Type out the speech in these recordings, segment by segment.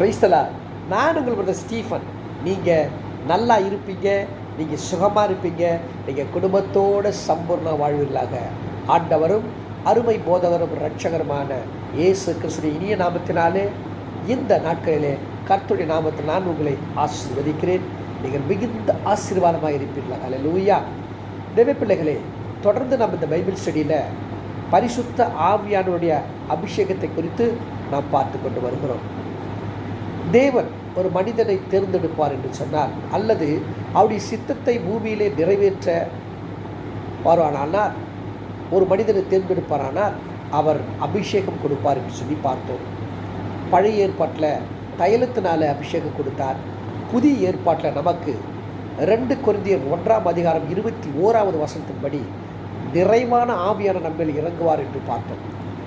கிரைஸ்தலா நான் உங்கள் brother Stephen. நீங்கள் நல்லா இருப்பீங்க நீங்கள் சுகமாக இருப்பீங்க நீங்கள் குடும்பத்தோடு சம்பூர்ண வாழ்வீர்களாக. ஆண்டவரும் அருமை போதகரும் ரட்சகருமான இயேசு கிறிஸ்துடைய இனிய நாமத்தினாலே இந்த நாட்களிலே கர்த்துடைய நாமத்தில் நான் உங்களை ஆசீர்வதிக்கிறேன். நீங்கள் மிகுந்த ஆசீர்வாதமாக இருப்பீர்களா? அல்லேலூயா தேவ பிள்ளைகளே தொடர்ந்து நம்ம இந்த பைபிள் ஸ்டடியில் பரிசுத்த ஆவியானுடைய அபிஷேகத்தை குறித்து நாம் பார்த்து கொண்டு வருகிறோம். தேவன் ஒரு மனிதனை தேர்ந்தெடுப்பார் என்று சொன்னார் அல்லது அவருடைய சித்தத்தை பூமியிலே நிறைவேற்ற வருவானானால் ஒரு மனிதனை தேர்ந்தெடுப்பாரானால் அவர் அபிஷேகம் கொடுப்பார் என்று சொல்லி பார்த்தோம். பழைய ஏற்பாட்டில் தைலத்தினால அபிஷேகம் கொடுத்தார். புதிய ஏற்பாட்டில் நமக்கு ரெண்டு குருந்தியர் ஒன்றாம் அதிகாரம் இருபத்தி ஓராவது வசனத்தின்படி நிறைவான ஆவியான நம்மில் இறங்குவார் என்று பார்த்தோம்.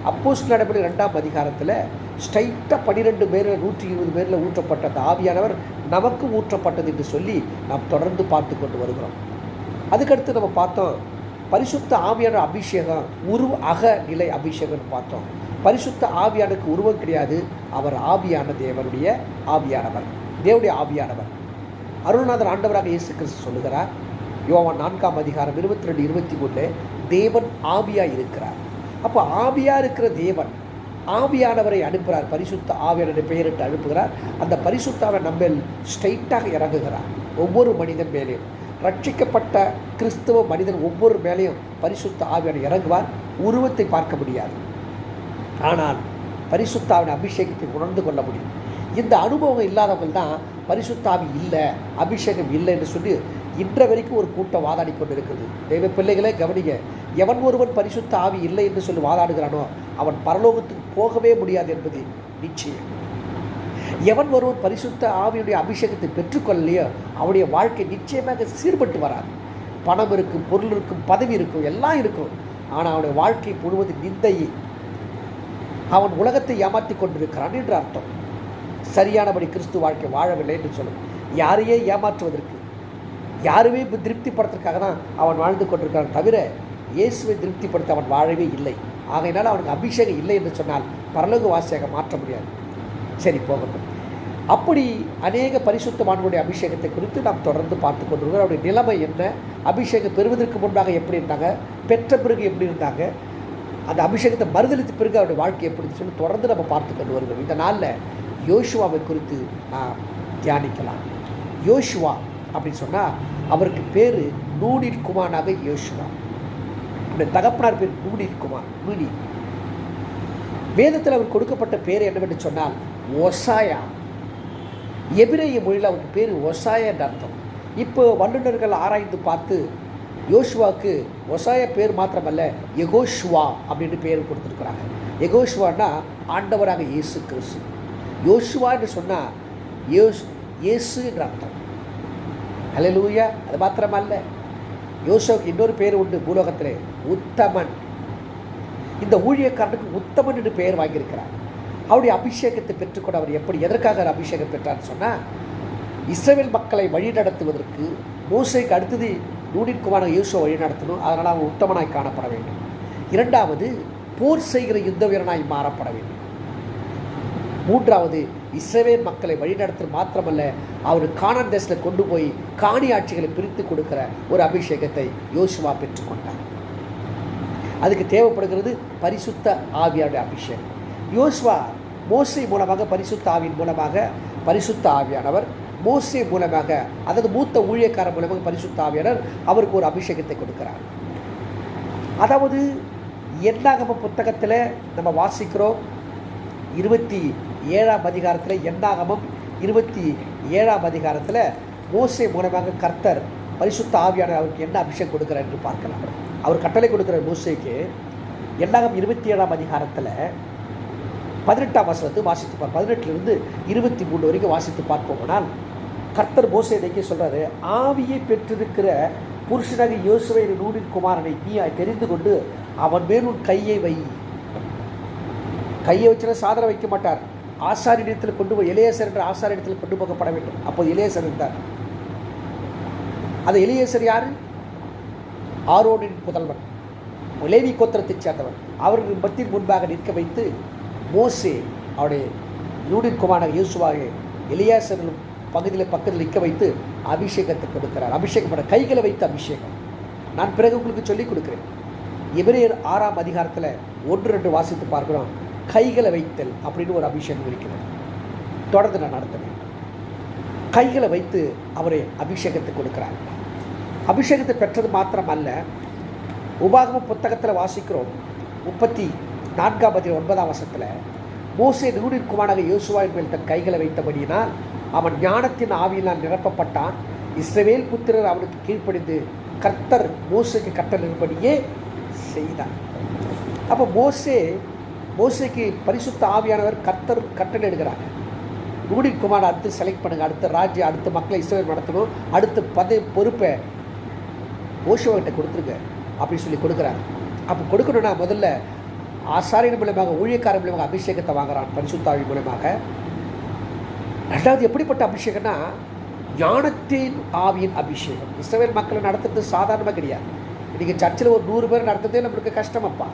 அப்போஸ் நடபடி ரெண்டாம் அதிகாரத்தில் ஸ்ட்ரைட்டாக பன்னிரெண்டு பேரில் நூற்றி இருபது பேரில் ஊற்றப்பட்ட அந்த ஆவியானவர் நமக்கு ஊற்றப்பட்டது என்று சொல்லி நாம் தொடர்ந்து பார்த்து கொண்டு வருகிறோம். அதுக்கடுத்து நம்ம பார்த்தோம் பரிசுத்த ஆவியான அபிஷேகம் உருவ அக நிலை அபிஷேகம்னு பார்த்தோம். பரிசுத்த ஆவியானுக்கு உருவம் கிடையாது அவர் ஆவியான தேவனுடைய ஆவியானவர் தேவனுடைய ஆவியானவர். அருள்நாதர் ஆண்டவராக இயேசு கிறிஸ்து சொல்லுகிறார் யோவான் நான்காம் அதிகாரம் இருபத்தி ரெண்டு இருபத்தி மூணு தேவன் ஆவியாக இருக்கிறார். அப்போ ஆவியாக இருக்கிற தேவன் ஆவியானவரை அனுப்புகிறார் பரிசுத்த ஆவியானவரை பெயரிட்டு அனுப்புகிறார். அந்த பரிசுத்தாவை நம்ம ஸ்ட்ரைட்டாக இறங்குகிறார். ஒவ்வொரு மனிதன் மேலேயும் ரட்சிக்கப்பட்ட கிறிஸ்துவ மனிதன் ஒவ்வொரு மேலேயும் பரிசுத்த ஆவியான இறங்குவார். உருவத்தை பார்க்க முடியாது. ஆனால் பரிசுத்தாவின் அபிஷேகத்தை உணர்ந்து கொள்ள முடியும். இந்த அனுபவம் இல்லாதவங்க தான் பரிசுத்தாவி இல்லை அபிஷேகம் இல்லை என்று சொல்லி இன்ற வரைக்கும் ஒரு கூட்டம் வாதாடி கொண்டிருக்கிறது. தெய்வ பிள்ளைகளே கவனிங்க. எவன் ஒருவன் பரிசுத்த ஆவி இல்லை என்று சொல்லி வாதாடுகிறானோ அவன் பரலோகத்துக்கு போகவே முடியாது என்பது நிச்சயம். எவன் ஒருவன் பரிசுத்த ஆவியுடைய அபிஷேகத்தை பெற்றுக்கொள்ளலையோ அவனுடைய வாழ்க்கை நிச்சயமாக சீர்பட்டு வராது. பணம் இருக்கும் பொருள் இருக்கும் பதவி இருக்கும் எல்லாம் இருக்கும். ஆனால் அவனுடைய வாழ்க்கை முழுவதும் நிந்தையை. அவன் உலகத்தை ஏமாற்றி கொண்டிருக்கிறான் என்று அர்த்தம். சரியானபடி கிறிஸ்து வாழ்க்கை வாழவில்லை என்று சொல்லும். யாரையே ஏமாற்றுவதற்கு யாருமே இப்போ திருப்திப்படுத்துறதுக்காக தான் அவன் வாழ்ந்து கொண்டிருக்கிறான் தவிர இயேசுவை திருப்திப்படுத்த அவன் வாழவே இல்லை. ஆகையினால் அவனுக்கு அபிஷேகம் இல்லை என்று சொன்னால் பரலோக வாசியாக மாற்ற முடியாது. சரி போகட்டும். அப்படி அநேக பரிசுத்தமானவருடைய அபிஷேகத்தை குறித்து நாம் தொடர்ந்து பார்த்து கொண்டிருக்கிறோம். அவருடைய நிலைமை என்ன? அபிஷேகம் பெறுவதற்கு முன்பாக எப்படி இருந்தாங்க? பெற்ற பிறகு எப்படி இருந்தாங்க? அந்த அபிஷேகத்தை மறுதளித்த பிறகு அவருடைய வாழ்க்கை எப்படி சொல்லி தொடர்ந்து நம்ம பார்த்து கொண்டு வருகிறோம். இந்த நாளில் யோசுவாவை குறித்து நாம் தியானிக்கலாம். யோசுவா அப்படின்னு சொன்னால் அவருக்கு பேர் நூனில் குமாராக யோசுவா. இந்த தகப்பனார் பேர் நூனின் குமார் நூனி. வேதத்தில் அவர் கொடுக்கப்பட்ட பேர் என்னவென்று சொன்னால் ஒசாயா எபிரேய மொழியில் அவருக்கு பேர் ஒசாயா என்று அர்த்தம். இப்போ வல்லுநர்கள் ஆராய்ந்து பார்த்து யோசுவாவுக்கு ஒசாய பேர் மாத்திரமல்ல எகோஷ்வா அப்படின்னு பேர் கொடுத்துருக்குறாங்க. எகோஷ்வான்னா ஆண்டவராக இயேசு கிறிஸ்து. யோசுவா என்று சொன்னால் யோஸ் இயேசு என்ற அர்த்தம். அலலூயா அது மாத்திரமல்ல. யோசோக்கு இன்னொரு பேர் உண்டு பூலோகத்தில். உத்தமன். இந்த ஊழியக்காரனுக்கு உத்தமன் என்று பெயர் வாங்கியிருக்கிறார். அவருடைய அபிஷேகத்தை பெற்றுக்கொண்டு அவர் எப்படி எதற்காக அபிஷேகம் பெற்றார்னு சொன்னால் இஸ்ரேல் மக்களை வழிநடத்துவதற்கு மோசைக்கு அடுத்தது நூடிற்குமான யூசோ வழி நடத்தணும். அதனால் அவன் உத்தமனாய் காணப்பட வேண்டும். இரண்டாவது போர் செய்கிற யுத்த வீரனாய் மாறப்பட வேண்டும். மூன்றாவது இஸ்ரவேல் மக்களை வழிநடத்துறது மாத்திரமல்ல அவர் காணன் தேசத்தில் கொண்டு போய் காணி ஆட்சிகளை பிரித்து கொடுக்கிற ஒரு அபிஷேகத்தை யோசுவா பெற்றுக்கொண்டார் அதுக்கு தேவைப்படுகிறது பரிசுத்த ஆவியாருடைய அபிஷேகம். யோசுவா மோசை மூலமாக பரிசுத்த ஆவியின் மூலமாக பரிசுத்த ஆவியானவர் மோசை மூலமாக அதாவது மூத்த ஊழியக்காரர் மூலமாக பரிசுத்த ஆவியானவர் அவருக்கு ஒரு அபிஷேகத்தை கொடுக்கிறார். அதாவது எண்ணாகம புத்தகத்தில் நம்ம வாசிக்கிறோம் இருபத்தி ஏழாம் அதிகாரத்தில் எண்ணாகமம் இருபத்தி ஏழாம் அதிகாரத்தில் மோசை மூலமாக கர்த்தர் பரிசுத்த ஆவியான அவருக்கு என்ன அபிஷேகம் கொடுக்கிறார் என்று பார்க்கலாம். அவர் கட்டளை கொடுக்குற மோசேக்கு. எண்ணாகம் இருபத்தி ஏழாம் அதிகாரத்தில் பதினெட்டாம் வசனத்து வாசித்து பார். பதினெட்டுலேருந்து இருபத்தி மூணு வரைக்கும் வாசித்து பார்ப்போம்னால் கர்த்தர் மோசை நோக்கி சொல்கிறாரு ஆவியை பெற்றிருக்கிற புருஷனாக யோசுவை நூலின் குமாரனை நீ தெரிந்து கொண்டு அவன் மேல் உன் கையை வை. கையை வச்சுனா சாதனை வைக்க மாட்டார். ஆசாரியிடத்தில் கொண்டு போய் இளையசர் என்ற ஆசாரியிடத்தில் கொண்டு போகப்பட வேண்டும். அப்போது இளையசர் இருந்தார். அந்த இளையசர் யார்? ஆரோனின் புதல்வன். லேவி கோத்திரத்தைச் சேர்ந்தவர் அவர்கள் மத்தியில் முன்பாக நிற்க வைத்து மோசே அவருடைய யூடின் குமாரன் இயேசுவாக எலியாசனும் பகுதியில் பக்கத்தில் நிற்க வைத்து அபிஷேகத்தை கொடுக்கிறார். அபிஷேகம் பண்ண கைகளை வைத்து அபிஷேகம். நான் பிறகு உங்களுக்கு சொல்லிக் கொடுக்குறேன். எபிரேயர் ஆறாம் அதிகாரத்தில் ஒன்று ரெண்டு வாசித்து பார்க்கிறோம். கைகளை வைத்தல் அப்படின்னு ஒரு அபிஷேகம் இருக்கிறது. தொடர்ந்து நான் நடத்துவேன் கைகளை வைத்து அவரை அபிஷேகத்தை கொடுக்குறாங்க அபிஷேகத்தை பெற்றது மாத்திரம் அல்ல உபாகம புத்தகத்தில் வாசிக்கிறோம். முப்பத்தி நான்காம் பதி ஒன்பதாம் வருஷத்தில் மோசே நூறின் குமாராக யோசுவாவின் மேல் தன் கைகளை வைத்தபடியினால் அவன் ஞானத்தின் ஆவியினால் நிரப்பப்பட்டான். இஸ்ரவேல் புத்திரர் அவனுக்கு கீழ்ப்படிந்து கர்த்தர் மோசைக்கு கட்டளின்படியே செய்தார். அப்போ மோசே மோசைக்கு பரிசுத்த ஆவியானவர் கர்த்தர் கட்டளை எடுக்கிறாங்க ரூடின் குமார் அடுத்து செலக்ட் பண்ணுங்க. அடுத்த ராஜ்யம் அடுத்த மக்களை இஸ்ரேல் நடத்தணும். அடுத்த பதவி பொறுப்பை ஓஷோகிட்ட கொடுத்துருங்க. அப்படின்னு சொல்லி கொடுக்குறாங்க அப்போ கொடுக்கணும்னா முதல்ல ஆசாரியின் மூலமாக ஊழியக்காரன் மூலமாக அபிஷேகத்தை வாங்குறான் பரிசுத்தாவி மூலமாக. ரெண்டாவது எப்படிப்பட்ட அபிஷேகம்னா ஞானத்தின் ஆவியின் அபிஷேகம். இஸ்ரவேல் மக்களை நடத்துறது சாதாரணமாக கிடையாது. இன்றைக்கி சர்ச்சில் ஒரு நூறு பேர் நடத்துறதே நம்மளுக்கு கஷ்டமப்பா.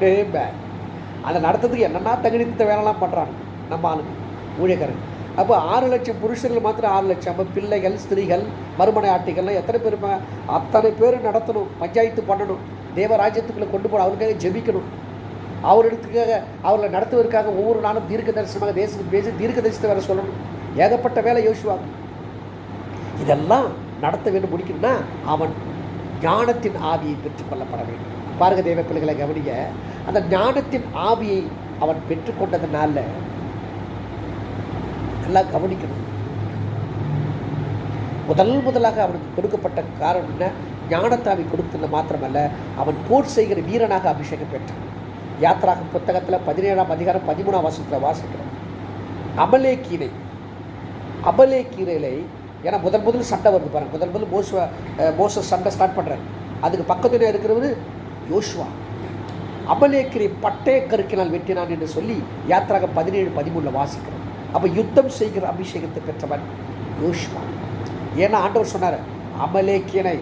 பேட் அதை நடத்துறதுக்கு என்னென்னா தகுதித்த வேலைலாம் பண்ணுறாங்க நம்ம ஆளுங்க ஊழியக்காரங்க. அப்போ ஆறு லட்சம் புருஷர்கள் மாத்திரம் ஆறு லட்சம். அப்போ பிள்ளைகள் ஸ்திரீகள் மறுமனை ஆட்டிகள்லாம் எத்தனை பேர் அத்தனை பேர் நடத்தணும் பஞ்சாயத்து பண்ணணும் தேவராஜ்யத்துக்குள்ளே கொண்டு போகணும் அவருக்காக ஜெபிக்கணும். அவரிடத்துக்காக அவர்களை நடத்துவதற்காக ஒவ்வொரு நாளும் தீர்க்க தரிசனமாக தேசத்துக்கு பேசி தீர்க்க தரிசனத்தை வேறு சொல்லணும். ஏகப்பட்ட வேலை யோசிவாங்க இதெல்லாம் நடத்த வேண்டும் முடிக்கணும்னா அவன் ஞானத்தின் ஆவியை பெற்றுக்கொள்ளப்பட வேண்டும். பாருங்க தேவ பிள்ளைகளை கவனிங்க. அந்த ஞானத்தின் ஆவியை அவன் பெற்றுக்கொண்டதுனால நல்லா கவனிக்கணும். முதல் முதலாக அவனுக்கு கொடுக்கப்பட்ட காரணம் என்ன? ஞானத்தாவி கொடுத்தது மாத்திரமல்ல அவன் போர் செய்கிற வீரனாக அபிஷேகம் பெற்றான். யாத்ராக புத்தகத்தில் பதினேழாம் அதிகாரம் பதிமூணாம் வாசத்தில் வாசிக்கிறோம். அபலே அமலேக்கீரையிலை ஏன்னா முதல் முதல் சண்டை வருது பாருங்க. முதல் முதல் மோச மோச சண்டை ஸ்டார்ட் பண்ணுறாரு அதுக்கு பக்கத்துல இருக்கிறவர் யோசுவா அமலேக்கிரை பட்டே கருக்கினால் வெட்டினான் என்று சொல்லி யாத்திராக பதினேழு பதிமூணில் வாசிக்கிறோம். அப்போ யுத்தம் செய்கிற அபிஷேகத்தை பெற்றவன் யோசுவா. ஏன்னா ஆண்டவர் சொன்னார் அமலேக்கியனை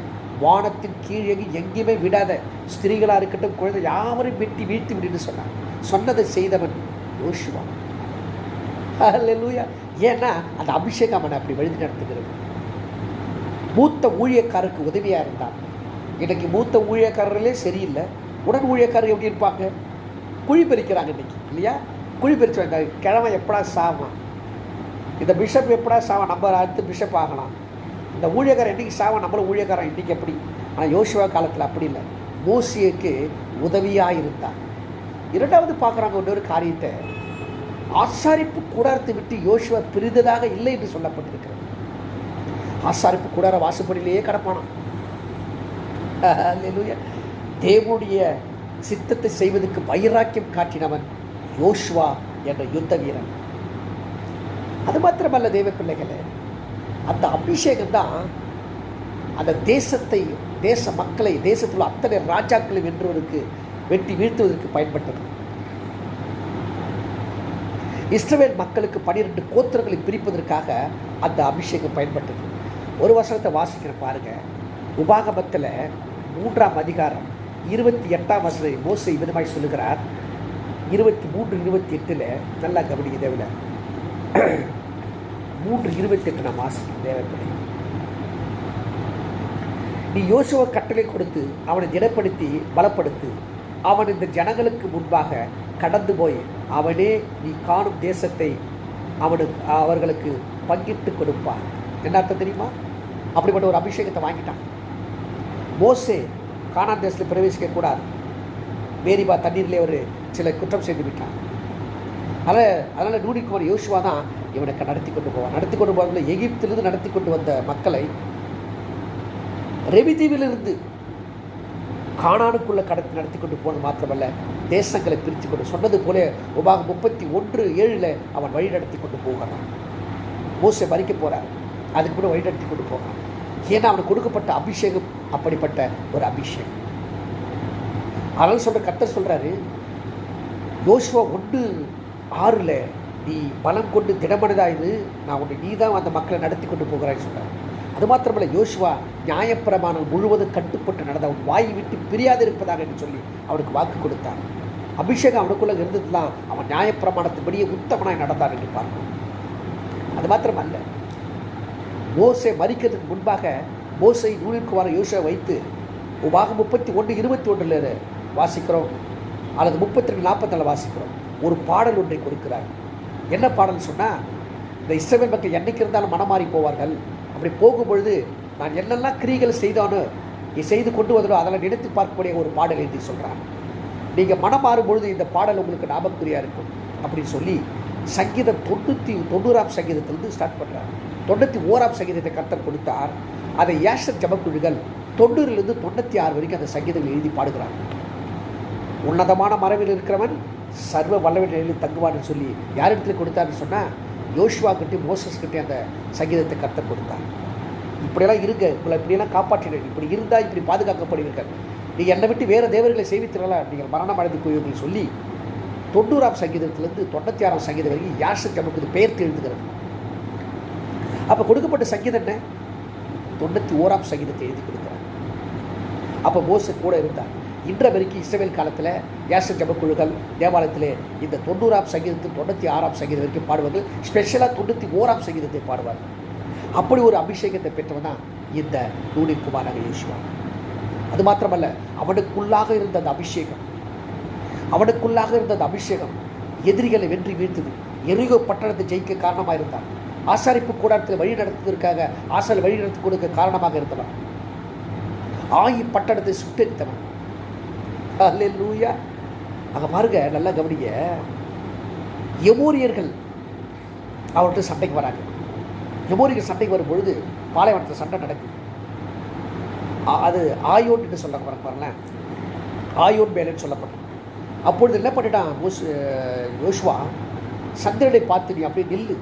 வானத்தின் கீழே எங்கேயுமே விடாத ஸ்திரீகளாக இருக்கட்டும் குழந்தை யாவரையும் வெட்டி வீழ்த்தி விடுன்னு சொன்னார். சொன்னதை செய்தவன் யோசுவா. லூயா ஏன்னா அந்த அபிஷேகம் அவனை அப்படி வழி நடத்துகிறது மூத்த ஊழியக்காரருக்கு உதவியாக இருந்தான். இன்றைக்கி மூத்த ஊழியக்காரர்களே சரியில்லை. உடன் ஊழியக்காரர் எப்படி இருப்பாங்க? குழி பறிக்கிறாங்க இன்னைக்கு இல்லையா? குழி பறிச்சு வந்தாங்க கிழமை எப்படா சாவான்? இந்த பிஷப் எப்படா சாவான்? நம்ம அடுத்து பிஷப் ஆகலாம். இந்த ஊழியக்காரன் என்றைக்கு சாவான்? நம்மளும் ஊழியக்காரன் இன்றைக்கி எப்படி? ஆனால் யோசுவா காலத்தில் அப்படி இல்லை. மோசியக்கு உதவியாக இருந்தான் இரண்டாவது பார்க்குறாங்க இன்னொரு காரியத்தை. ஆசாரிப்பு கூடாரத்தை விட்டு யோசுவா பிரிந்ததாக இல்லை என்று சொல்லப்பட்டிருக்கிறது. ஆசாரிப்பு கூடார வாசப்படியிலேயே கிடப்பானான் தேவனுடைய சித்தத்தை செய்வதற்கு வைராக்கியம் காட்டினவன் யோஷ்வா என்ற யுத்த வீரன். அது மாத்திரமல்ல தேவ பிள்ளைகளே அந்த அபிஷேகம் தான் அந்த தேசத்தை தேச மக்களை தேசத்தில் உள்ள அத்தனை ராஜாக்களை வென்றுவதற்கு வெட்டி வீழ்த்துவதற்கு பயன்பட்டது. இஸ்ரவேல் மக்களுக்கு பனிரெண்டு கோத்திரங்களை பிரிப்பதற்காக அந்த அபிஷேகம் பயன்பட்டது. ஒரு வருஷத்தை வாசிக்கிற பாருங்க. உபாகமத்தில் மூன்றாம் அதிகாரம் இருபத்தி எட்டாம் வசதி மோசை விதமாய் சொல்லுகிறார். இருபத்தி மூன்று இருபத்தி எட்டில் நல்லா கவனிக்க தேவையில்ல மூன்று இருபத்தி எட்டு நாம் வாசிக்கிறேன் தேவைப்படும் நீ யோசுவ கட்டளை கொடுத்து அவனை திடப்படுத்தி பலப்படுத்து. அவன் இந்த ஜனங்களுக்கு முன்பாக கடந்து போய் அவனே நீ காணும் தேசத்தை அவனுக்கு அவர்களுக்கு பங்கிட்டு கொடுப்பான். என்ன அர்த்தம் தெரியுமா? அப்படிப்பட்ட ஒரு அபிஷேகத்தை வாங்கிட்டான். மோசே காணா தேசத்தில் பிரவேசிக்கக்கூடாது மேரிபா தண்ணீரிலே ஒரு சில குற்றம் செய்து விட்டான் அதனால் அதனால் நூடிக்குமார் யோசுவா தான் இவனுக்கு நடத்தி கொண்டு போவான் நடத்தி கொண்டு போகிறதுல எகிப்திலிருந்து நடத்தி கொண்டு வந்த மக்களை ரெவிதீவிலிருந்து காணானுக்குள்ளே கடத்தி நடத்தி கொண்டு போனது மாத்திரமல்ல தேசங்களை பிரித்து கொண்டு சொன்னது போல உபாக முப்பத்தி ஒன்று ஏழில் அவன் வழி நடத்தி கொண்டு போகிறான். மோசை மறிக்க போகிறார் அதுக்கு கூட வழி நடத்தி கொண்டு போகிறான். ஏன்னா அவனுக்கு கொடுக்கப்பட்ட அபிஷேகம் அப்படிப்பட்ட ஒரு அபிஷேகம். அதனால் சொல்கிற கத்தர் சொல்கிறாரு யோசுவா ஒன்று ஆறில் நீ பலம் கொண்டு திடமனதா நான் உன்னை நீ தான் அந்த மக்களை நடத்தி கொண்டு போகிறான்னு சொல்கிறார் அது மாத்திரமல்ல யோசுவா நியாயப்பிரமாணம் முழுவதும் கட்டுப்பட்டு நடந்த அவன் வாய் விட்டு பிரியாது இருப்பதாக என்று சொல்லி அவனுக்கு வாக்கு கொடுத்தார். அபிஷேகம் அவனுக்குள்ளே இருந்ததுலாம் அவன் நியாயப்பிரமாணத்தின்படியே உத்தமனாய் நடந்தான் என்று பார்க்கணும் அது மாத்திரம் அல்ல மோசே மறிக்கிறதுக்கு முன்பாக மோசை நூலிற்கு வர யோசை வைத்து உபாக முப்பத்தி ஒன்று இருபத்தி ஒன்றில் வாசிக்கிறோம். அல்லது முப்பத்தி ரெண்டு நாற்பத்தி வாசிக்கிறோம். ஒரு பாடல் ஒன்றை கொடுக்கிறார். என்ன பாடல் சொன்னால் இந்த இஸ்ரவேல் மக்கள் என்னைக்கு இருந்தாலும் மனமாறி போவார்கள். அப்படி போகும்பொழுது நான் என்னெல்லாம் கிரிகள் செய்தானோ நீ செய்து கொண்டு வந்தோ அதெல்லாம் நினைத்து பார்க்கக்கூடிய ஒரு பாடல் எழுதி சொல்கிறான் நீங்கள் மனம் மாறும்பொழுது இந்த பாடல் உங்களுக்கு ஞாபகக்குரியாக இருக்கும். அப்படின்னு சொல்லி சங்கீதம் தொண்ணூற்றி தொண்ணூறாம் சங்கீதத்திலிருந்து ஸ்டார்ட் பண்ணுறார் தொண்ணூற்றி ஓராம் சங்கீதத்தை கர்த்தர் கொடுத்தார். அதை ஏசர் ஜபக்குழுகள் தொண்ணூறிலிருந்து தொண்ணூற்றி ஆறு வரைக்கும் அந்த சங்கீதங்கள் எழுதி பாடுகிறார். உன்னதமான மரபில் இருக்கிறவன் சர்வ வல்லவனில் தங்குவான்னு சொல்லி யார் இடத்துல கொடுத்தாருன்னு சொன்னால் யோசுவா கிட்டே மோசஸ் கிட்டே அந்த சங்கீதத்தை கற்று கொடுத்தான் இப்படியெல்லாம் இருங்க உங்களை இப்படியெல்லாம் காப்பாற்றினேன் இப்படி இருந்தால் இப்படி பாதுகாக்கப்படுவீர்கள். நீங்கள் என்னை விட்டு வேறு தேவர்களை சேவித்திரலாம். நீங்கள் மரணம் அடைந்து போய்வீர்கள் சொல்லி தொண்ணூறாம் சங்கீதத்திலிருந்து தொண்ணூற்றி ஆறாம் சங்கீதம் வரைக்கும் யாசர் நமக்கு பெயர்த்து எழுதுகிறது அப்போ கொடுக்கப்பட்ட சங்கீதம் என்ன? தொண்ணூற்றி ஓராம் சங்கீதத்தை எழுதி கொடுக்குறார். அப்போ மோச கூட இருந்தார். இன்ற வரைக்கும் இஸ்ரேல் காலத்தில் யாசர் ஜபக்குழுகள் தேவாலயத்தில் இந்த தொண்ணூறாம் சங்கீதத்தில் தொண்ணூற்றி ஆறாம் சங்கீதம் வரைக்கும் பாடுவார்கள். ஸ்பெஷலாக தொண்ணூற்றி ஓராம் சங்கீதத்தை பாடுவார்கள். அப்படி ஒரு அபிஷேகத்தை பெற்றவன் தான் இந்த நூலின் குமாராக யோசுவா. அது மாத்திரமல்ல அவனுக்குள்ளாக இருந்த அந்த அபிஷேகம் அவனுக்குள்ளாக இருந்த அந்த அபிஷேகம் எதிரிகளை வெற்றி வீழ்த்தது. எரிகோ பட்டணத்தை ஜெயிக்க காரணமாக இருந்தான் ஆசாரிப்பு கூடாரத்தில் வழி நடத்துவதற்காக ஆசாரி வழி நடத்தி கொடுக்க காரணமாக இருந்தவன். ஆயி பட்டணத்தை சுட்டரித்தவன். அல்ல லூயா அங்கே பாருங்க நல்லா கவனிங்க. எமோரியர்கள் அவர்கிட்ட சண்டைக்கு வராங்க. எமோரியர்கள் சண்டைக்கு வரும் பொழுது பாலைவனத்தில் சண்டை நடக்குது. அது ஆயோன் என்று சொல்ல பாருங்களேன். ஆயோன் மேலேன்னு சொல்லப்படும் அப்பொழுது என்ன பண்ணிட்டான்? மோஸ் யோஷ்வா சந்திரனை பார்த்து நீ அப்படியே நில்லு.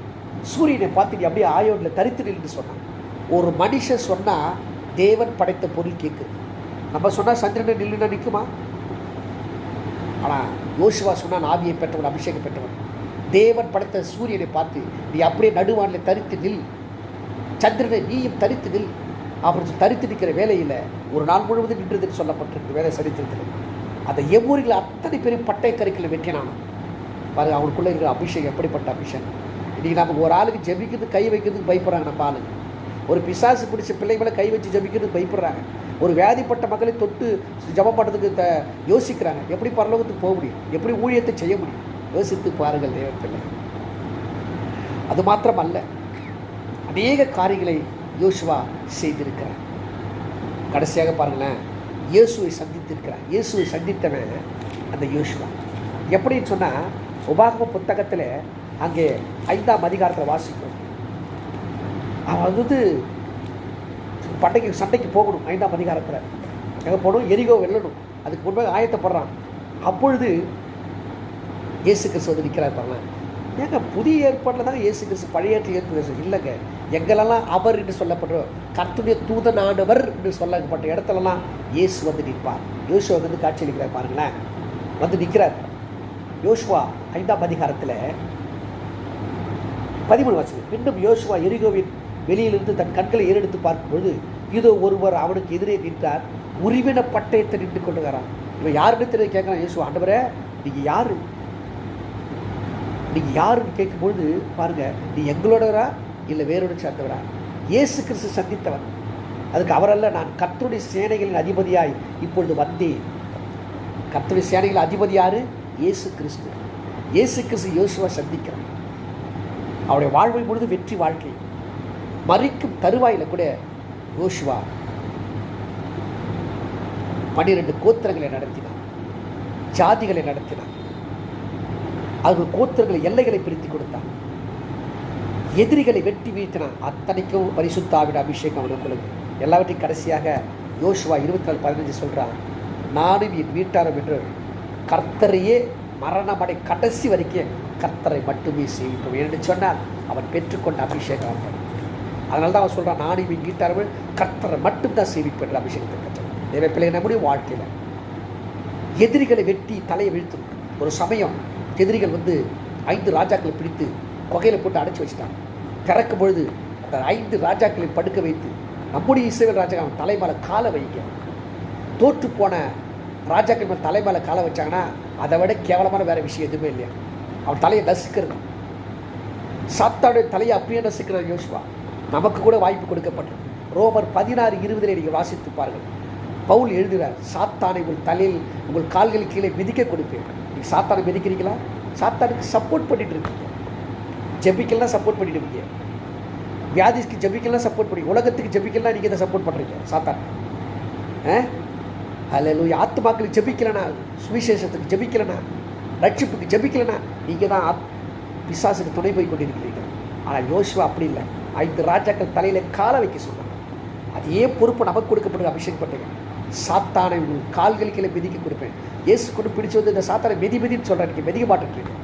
சூரியனை பார்த்து நீ அப்படியே ஆயோனில் தரித்து சொன்னான். ஒரு மனுஷன் சொன்னால் தேவன் படைத்த பொருள் கேட்குது. நம்ம சொன்னால் சந்திரனை நில்லுனா நிற்குமா? ஆனால் யோசுவா சொன்னால் ஆவியை பெற்றவன் அபிஷேகம் பெற்றவன். தேவன் படைத்த சூரியனை பார்த்து நீ அப்படியே நடுவானில் தரித்து நில். சந்திரனை நீயும் தரித்து நில். அப்புறம் தரித்து நிற்கிற வேலையில் ஒரு நாள் முழுவதும் நின்றதுன்னு சொல்லப்பட்டிருக்கு வேலை சரித்திரத்தில். அந்த எவ்வூரில் அத்தனை பேரும் பட்டை கருக்கில் வெட்டினான் பாருங்க அவனுக்குள்ளே இருக்கிற அபிஷேகம் எப்படிப்பட்ட அபிஷேகம்? இன்றைக்கி நமக்கு ஒரு ஆளுக்கு ஜெபிக்கிறது கை வைக்கிறதுக்கு பயப்படுறாங்க நம்ம ஆளுங்க. ஒரு பிசாசு பிடிச்ச பிள்ளை மேலே கை வச்சு ஜபிக்கிறதுக்கு பயப்படுறாங்க. ஒரு வியாதிப்பட்ட மக்களை தொட்டு ஜெபம் பண்ணுறதுக்கு த யோசிக்கிறாங்க. எப்படி பரலோகத்துக்கு போக முடியும்? எப்படி ஊழியத்தை செய்ய முடியும்? யோசித்து பாருங்கள் தேவன் பிள்ளை அது மாத்திரம் அல்ல அநேக காரியங்களை யோசுவா செய்திருக்கிறார். கடைசியாக பாருங்களேன். இயேசுவை சந்தித்திருக்கிறார். இயேசுவை சந்தித்தவன் அந்த யோசுவா. எப்படின்னு சொன்னால் உபாகம புத்தகத்தில் அங்கே ஐந்தாம் அதிகாரத்தில் வாசிக்கும். அவன் வந்து பண்டைக்கு சண்டைக்கு போகணும் ஐந்தாம் அதிகாரத்தில். எங்கே போகணும் எரிகோ வெல்லணும். அதுக்கு முன்பாக ஆயத்தப்படுறான். அப்பொழுது இயேசு கிறிஸ்து வந்து நிற்கிறார் பாருங்க. ஏங்க புதிய ஏற்பாட்டில் தான் இயேசு கிறிஸ்து பழைய ஏற்று ஏற்பு இல்லைங்க. எங்களெல்லாம் அவர் என்று சொல்லப்படுற கர்த்துடைய தூதனானவர் என்று சொல்லப்பட்ட இடத்துலலாம் இயேசு வந்து நிற்பார். யோசுவா வந்து காட்சி அளிக்கிறார் பாருங்களேன். வந்து நிற்கிறார் யோசுவா ஐந்தாம் அதிகாரத்தில் பதிமூணு வசனம் பின்னும் யோசுவா எரிகோவின் வெளியிலிருந்து தன் கண்களை ஏறெடுத்து பார்க்கும்பொழுது இதோ ஒருவர் அவனுக்கு எதிரே நின்றார். உரிவின பட்டயத்தை நின்று கொண்டுகிறான் இவன் யாருன்னு தெரிய கேட்குறான் யோசுவா. ஆண்டவரே நீங்கள் யார்? நீங்கள் யாருன்னு கேட்கும்பொழுது பாருங்க நீ எங்களோடவரா இல்லை வேறோட சேர்ந்தவரா? இயேசு கிறிஸ்து சந்தித்தவன். அதுக்கு அவரல்ல நான் கத்தருடைய சேனைகளின் அதிபதியாய் இப்பொழுது வந்தேன். கத்தருடைய சேனைகளின் அதிபதி யாரு? இயேசு கிறிஸ்து. இயேசு கிறிஸ்து யோசுவா சந்திக்கிறான். அவருடைய வாழ்வை பொழுது வெற்றி வாழ்க்கை. மறிக்கும் தருவாயில் கூட யோசுவா பன்னிரெண்டு கோத்திரங்களை நடத்தினார். ஜாதிகளை நடத்தினார். அவர்கள் கோத்திரங்களை எல்லைகளை பிரித்து கொடுத்தார். எதிரிகளை வெட்டி வீழ்த்தினான் அத்தனைக்கும் பரிசுத்தாவிட அபிஷேகம் அவர்களுக்கு. எல்லாவற்றையும் கடைசியாக யோசுவா இருபத்தி நாலு பதினஞ்சு சொல்கிறான் நானும் என் வீட்டாரும் என்று கர்த்தரையே மரணமடை கடைசி வரைக்கும் கர்த்தரை மட்டுமே சேவிப்போம். என்று சொன்னால் அவன் பெற்றுக்கொண்ட அபிஷேகம் அவன் அதனால தான் அவன் சொல்கிறான் நானும் இவன் கீட்டார்கள் கர்த்தரை மட்டும்தான் சேவிப்பேன் என்ற அபிஷேகத்தை பெற்றான் தேவை பிள்ளை நம்முடைய வாழ்க்கையில் எதிரிகளை வெட்டி தலையை வீழ்த்தும். ஒரு சமயம் எதிரிகள் வந்து ஐந்து ராஜாக்களை பிடித்து கொகையில் போட்டு அடைச்சி வச்சிட்டான். திறக்கும் பொழுது அந்த ஐந்து ராஜாக்களை படுக்க வைத்து நம்முடைய இஸ்ரேல் ராஜா அவன் தலைமலை காலை வைக்க தோற்று போன ராஜாக்கள் மேல் தலை காலை வச்சாங்கன்னா அதை விட கேவலமான வேற விஷயம் எதுவுமே இல்லையா? அவன் தலையை நசுக்கிறது. சாத்தானுடைய தலையை அப்படியே நசுக்கிறார் யோசுவா. நமக்கு கூட வாய்ப்பு கொடுக்கப்பட்டது ரோமர் பதினாறு இருபதில் நீங்கள் வாசித்து பாருங்கள். பவுல் எழுதுகிறார் சாத்தானை உங்கள் தலையில் உங்கள் கால்களுக்கு கீழே மிதிக்க கொடுப்பேன். நீங்கள் சாத்தானை மிதிக்கிறீங்களா? சாத்தானுக்கு சப்போர்ட் பண்ணிட்டு இருக்கீங்க. ஜெபிக்கெல்லாம் சப்போர்ட் பண்ணிட்டு இருக்கீங்க. வியாதிக்கு ஜெபிக்கலாம் சப்போர்ட் பண்ணி உலகத்துக்கு ஜெபிக்கலாம் நீங்கள் இதை சப்போர்ட் பண்ணுறீங்க சாத்தான். அல்ல ஆத்மாக்களுக்கு ஜெபிக்கலனா சுவிசேஷத்துக்கு ஜெபிக்கலனா ரட்சிப்புக்கு ஜபிக்கலைன்னா நீங்கள் தான் பிசாசுக்கு துணை போய் கொண்டிருக்கிறீங்க ஆனால் யோசுவா அப்படி இல்லை. ஐந்து ராஜாக்கள் தலையில் காலை வைக்க சொன்னாங்க அதே பொறுப்பு நமக்கு கொடுக்கப்பட்டு அபிஷேகம் பண்ணுங்க சாத்தானை உங்கள் கால்களுக்கு கீழே மிதிக்க கொடுப்பேன். இயேசு கொண்டு பிடிச்சி வந்து இந்த சாத்தானை மிதி மிதின்னு சொல்கிறேன் நீங்கள் மிதிக்க மாட்டேன்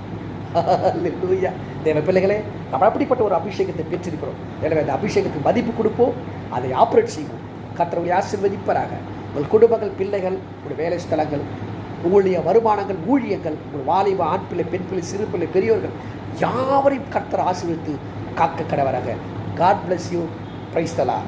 லூயா தேவ பிள்ளைகளே நம்ம அப்படிப்பட்ட ஒரு அபிஷேகத்தை பெற்றிருக்கிறோம். எனவே அந்த அபிஷேகத்துக்கு மதிப்பு கொடுப்போம். அதை ஆப்ரேட் செய்வோம். கற்றவங்களை ஆசிர்வதிப்பராக. உங்கள் குடும்பங்கள் பிள்ளைகள் உங்கள் வேலை ஸ்தலங்கள் உங்களுடைய வருமானங்கள் ஊழியங்கள் உங்கள் வாலிப ஆண் பிள்ளை பெண் பிள்ளை சிறு பிள்ளை பெரியோர்கள் யாவரையும் கர்த்தர் ஆசீர்வித்து காக்க கடவராக காட் பிளஸ் யூ பிரைஸ்தலா